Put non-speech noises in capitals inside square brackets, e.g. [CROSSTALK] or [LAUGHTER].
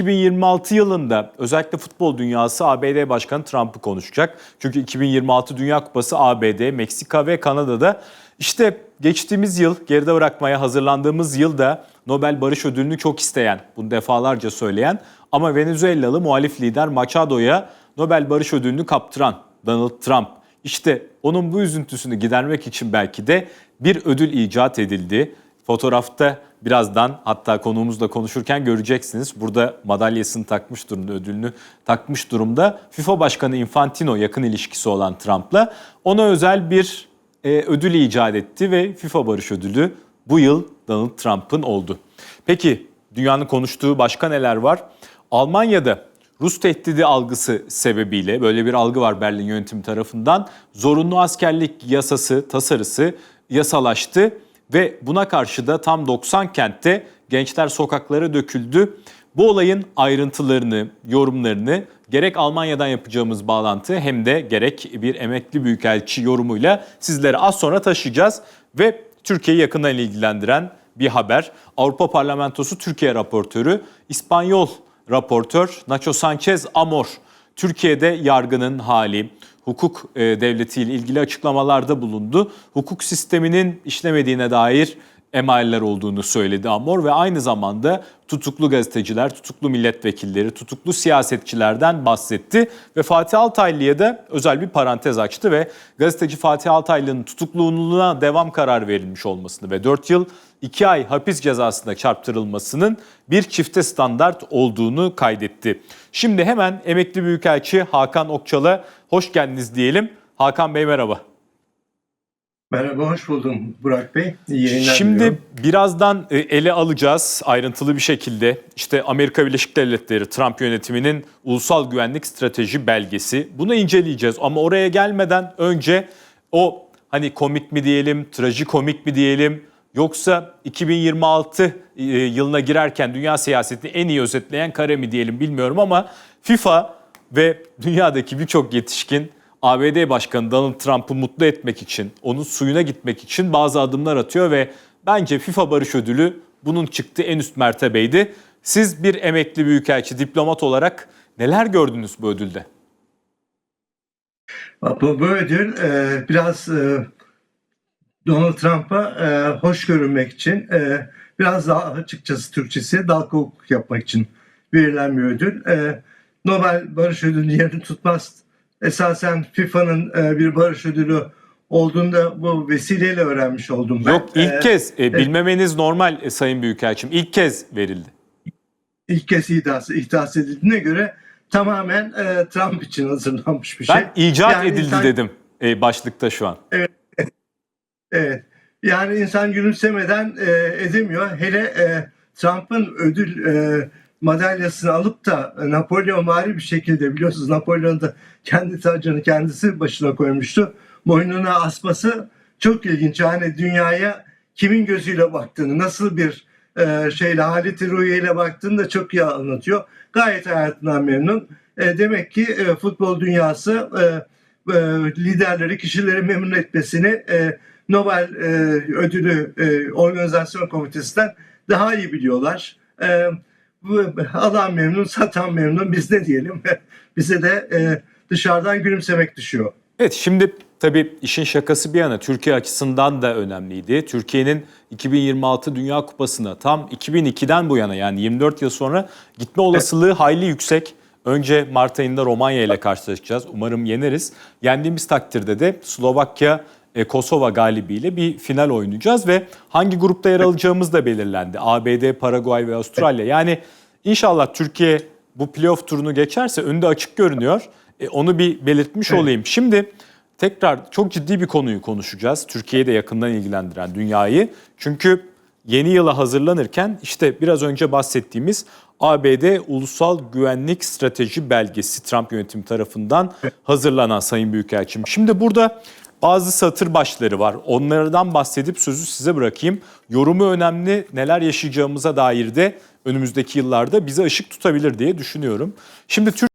2026 yılında özellikle futbol dünyası ABD Başkanı Trump'ı konuşacak. Çünkü 2026 Dünya Kupası ABD, Meksika ve Kanada'da. İşte geçtiğimiz yıl geride bırakmaya hazırlandığımız yılda Nobel Barış Ödülünü çok isteyen, bunu defalarca söyleyen ama Venezuelalı muhalif lider Machado'ya Nobel Barış Ödülünü kaptıran Donald Trump. İşte onun bu üzüntüsünü gidermek için belki de bir ödül icat edildi. Fotoğrafta birazdan hatta konuğumuzla konuşurken göreceksiniz. Burada madalyasını takmış durumda, ödülünü takmış durumda. FIFA Başkanı Infantino yakın ilişkisi olan Trump'la ona özel bir e, ödül icat etti ve FIFA Barış Ödülü bu yıl Donald Trump'ın oldu. Peki dünyanın konuştuğu başka neler var? Almanya'da Rus tehdidi algısı sebebiyle böyle bir algı var Berlin yönetimi tarafından. Zorunlu askerlik yasası, tasarısı yasalaştı ve buna karşı da tam 90 kentte gençler sokaklara döküldü. Bu olayın ayrıntılarını, yorumlarını gerek Almanya'dan yapacağımız bağlantı hem de gerek bir emekli büyükelçi yorumuyla sizlere az sonra taşıyacağız. Ve Türkiye'yi yakından ilgilendiren bir haber. Avrupa Parlamentosu Türkiye raportörü İspanyol raportör Nacho Sanchez Amor Türkiye'de yargının hali, hukuk e, devletiyle ilgili açıklamalarda bulundu. Hukuk sisteminin işlemediğine dair emaller olduğunu söyledi Amor ve aynı zamanda tutuklu gazeteciler, tutuklu milletvekilleri, tutuklu siyasetçilerden bahsetti ve Fatih Altaylı'ya da özel bir parantez açtı ve gazeteci Fatih Altaylı'nın tutukluluğuna devam karar verilmiş olmasını ve 4 yıl 2 ay hapis cezasına çarptırılmasının bir çifte standart olduğunu kaydetti. Şimdi hemen emekli büyükelçi Hakan Okçal'a hoş geldiniz diyelim. Hakan Bey merhaba. Merhaba, hoş buldum Burak Bey. İyi yayınlar Şimdi diliyorum. birazdan e, ele alacağız ayrıntılı bir şekilde. İşte Amerika Birleşik Devletleri Trump yönetiminin ulusal güvenlik strateji belgesi. Bunu inceleyeceğiz ama oraya gelmeden önce o hani komik mi diyelim, trajikomik mi diyelim yoksa 2026 e, yılına girerken dünya siyasetini en iyi özetleyen kare mi diyelim bilmiyorum ama FIFA ve dünyadaki birçok yetişkin ABD Başkanı Donald Trump'ı mutlu etmek için, onun suyuna gitmek için bazı adımlar atıyor ve bence FIFA Barış Ödülü bunun çıktığı en üst mertebeydi. Siz bir emekli büyükelçi, diplomat olarak neler gördünüz bu ödülde? Bu, bu ödül e, biraz e, Donald Trump'a e, hoş görünmek için, e, biraz daha açıkçası Türkçesi dalga hukuk yapmak için verilen bir ödül. E, Nobel Barış Ödülü yerini tutmaz. Esasen FIFA'nın e, bir barış ödülü olduğunda bu vesileyle öğrenmiş oldum ben. Yok ilk E, kez, e, bilmemeniz normal e, Sayın Büyükelçim, ilk kez verildi. ilk kez ihdas, ihdas edildiğine göre tamamen e, Trump için hazırlanmış bir şey. Ben icat Yani edildi insan- dedim e, başlıkta şu an. [LAUGHS] Evet. Yani insan gülümsemeden e, edemiyor. Hele e, Trump'ın ödül e, madalyasını alıp da e, Napolyon mari bir şekilde biliyorsunuz Napolyon da kendi tacını kendisi başına koymuştu. Boynuna asması çok ilginç. Yani dünyaya kimin gözüyle baktığını, nasıl bir e, şeyle, haleti ruhiyeyle baktığını da çok iyi anlatıyor. Gayet hayatından memnun. E, demek ki e, futbol dünyası e, e, liderleri, kişileri memnun etmesini e, Nobel e, ödülü e, organizasyon komitesinden daha iyi biliyorlar. E, alan memnun, satan memnun. Biz ne diyelim? [LAUGHS] Bize de e, dışarıdan gülümsemek düşüyor. Evet şimdi tabii işin şakası bir yana Türkiye açısından da önemliydi. Türkiye'nin 2026 Dünya Kupası'na tam 2002'den bu yana yani 24 yıl sonra gitme olasılığı hayli yüksek. Önce Mart ayında Romanya ile karşılaşacağız. Umarım yeneriz. Yendiğimiz takdirde de Slovakya Kosova galibiyle bir final oynayacağız ve hangi grupta yer alacağımız da belirlendi. ABD, Paraguay ve Avustralya. Yani inşallah Türkiye bu playoff turunu geçerse önde açık görünüyor. E, onu bir belirtmiş Evet. olayım. Şimdi tekrar çok ciddi bir konuyu konuşacağız. Türkiye'yi de yakından ilgilendiren dünyayı. Çünkü yeni yıla hazırlanırken işte biraz önce bahsettiğimiz ABD Ulusal Güvenlik Strateji Belgesi Trump yönetimi tarafından hazırlanan Sayın Büyükelçim. Şimdi burada bazı satır başları var. Onlardan bahsedip sözü size bırakayım. Yorumu önemli. Neler yaşayacağımıza dair de önümüzdeki yıllarda bize ışık tutabilir diye düşünüyorum. Şimdi Türk